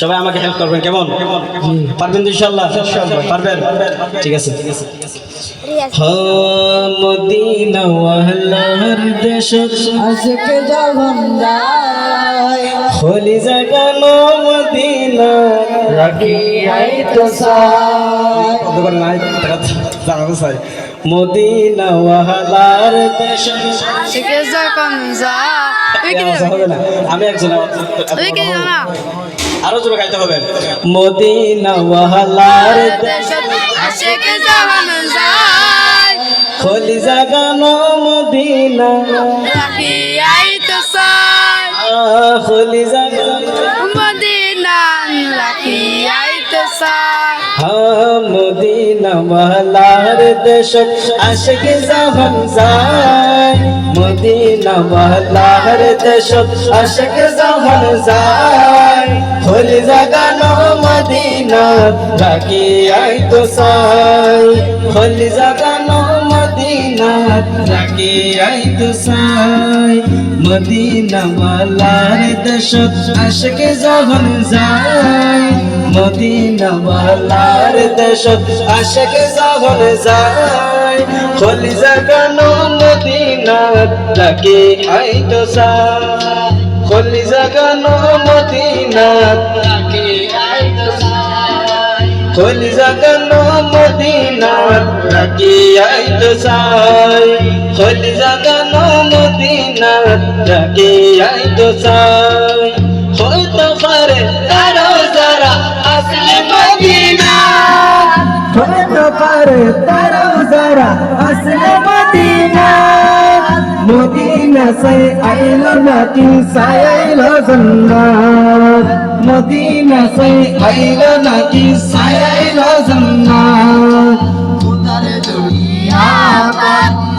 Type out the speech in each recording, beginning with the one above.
সবাই আমাকে হেল্প করবেন কেমন? পারবেন তো ইনশাল্লাহ পারবেন? ঠিক আছে। মদিনা ওয়াহলার দেশ। আজকে যখন যায় হলি জাগানো মদিনা। রাখি আই তো সাই মদিনা ওয়াহলার দেশ। আজকে যখন যা আমি একজন আরও জোরে গাইতে হবে। মদিনা ওয়াহলার দেশ আজকে যখন যায়। হলি জাগানো মদিনা। রাখি আই তো সাই। হলি জাগানো। মদিনা রাখি আই তো সাই। মদিনা ওয়াহলার দেশ আশিক যায়। দেশ আশিক যখন যায়। হলি জাগানো মদিনা রাখি আই তো সাই। হলি জাগানো মদিনা রাখি আই তো সাই। মদিনা ওয়ালার দেশ আশিক যখন যায়। মদিনা ওয়ালার দেশ আশিক যখন যায়। হলি জাগানো মদিনা রাখি আই তো সাই। হলি জাগানো মদিনা হলি জাগানো মদিনা রাখি আই তো সাই হলি জাগানো মদিনা রাখি আই তো সাই হইতো পারে তারো যারা আসলে মদিনা হতে পারে তারাও যারা সাই আইলো নাকি সাইলো জান্নাত? মদিনা সাই আইলো নাকি সাইলো জান্নাত? খুদার দুনিয়া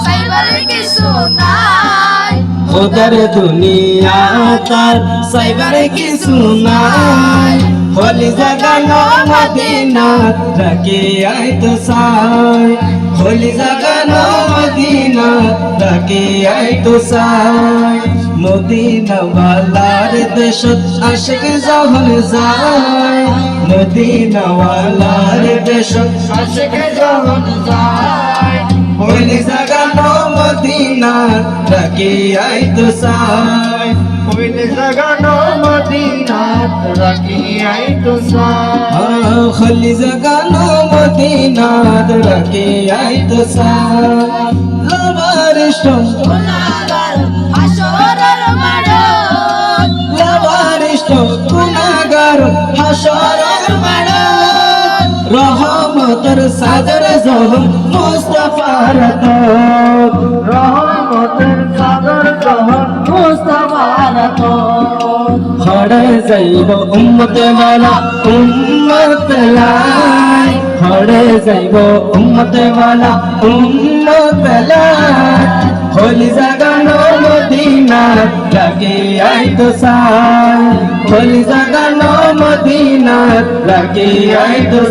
সাইবার কিছু নাই। ওদের দুনিয়া তার সাইবারে কিছু নাই। হলি জাগানো মদিনা রাখে আই তো সাই হলি জাগানো মদিনা রাখে আই তো সাই মদিনা ওয়ালার দেশ আশিক যখন যায়। মদিনা ওয়ালার দেশ আশিক যখন যায়। মদিনা রাখি আই তো সাই জাগানো মদিনা রাখি আই তো হলি জাগানো মদিনা রাখি আই তো সাই লাভার গুনাগার হাসরের মাঠ লাভার গুনাগার হাসরের মাঠ রহমতের সাগর জহর মুস্তাফার তো রহমতের সাগর জহর মুস্তাফার তো হরে যাইব উম্মতে মালা উম্মত লাই হরে যাইব, উম্মত মালা, উম্মত লাই হলি জাগানো মদিনা লাগে আই তো সাই হলি জাগানো মদিনা লাগে আই তো